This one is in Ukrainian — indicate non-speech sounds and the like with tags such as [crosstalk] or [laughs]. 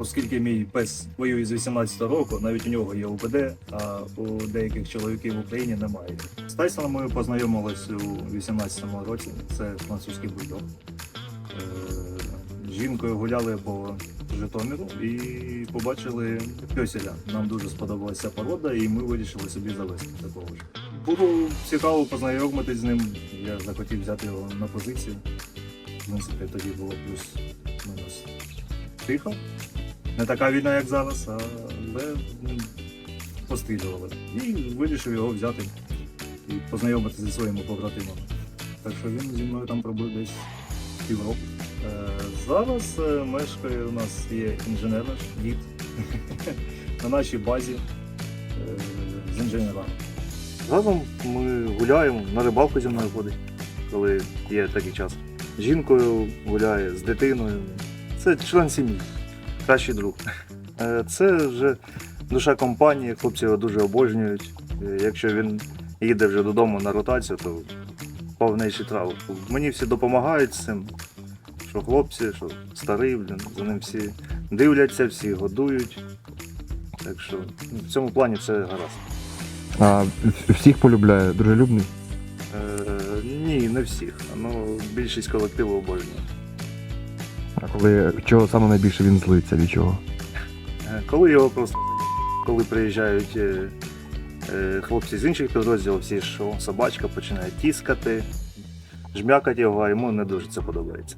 Оскільки мій пес воює з 18 року, навіть у нього є УБД, а у деяких чоловіків в Україні немає. З Тайсоном ми познайомились у 18-му році. Це французький бульдог. Е, з Жінкою гуляли по Житомиру і побачили пьоселя. Нам дуже сподобалася порода, і ми вирішили собі завести такого ж. Було цікаво познайомитись з ним. Я захотів взяти його на позицію. В принципі, тоді було плюс-мінус тихо. Не така війна, як зараз, але м, пострілювали. І вирішив його взяти і познайомитися зі своїми побратимами. Так що він зі мною там пробув десь півроку. Е, Зараз е, мешкає у нас є інженер наш, дід [laughs] на нашій базі е, з інженерами. Разом ми гуляємо, на рибалку зі мною ходить, коли є такий час. Жінкою гуляє, з дитиною. Це член сім'ї, кращий друг. Е, Це вже душа компанії, хлопці його дуже обожнюють. Е, Якщо він їде вже додому на ротацію, то повніший трав. Мені всі допомагають з цим. Що хлопці, що старий, блін, за ним всі дивляться, всі годують. Так що ну, в цьому плані це гаразд. А всіх полюбляє, дружелюбний. Е, ні, не всіх. Ну, більшість колективу обожнює. А коли чого саме найбільше він злиться від чого? Е, Коли його просто коли приїжджають е, е, хлопці з інших підрозділів, всі що собачка починає тіскати, жмякати його, а йому не дуже це подобається.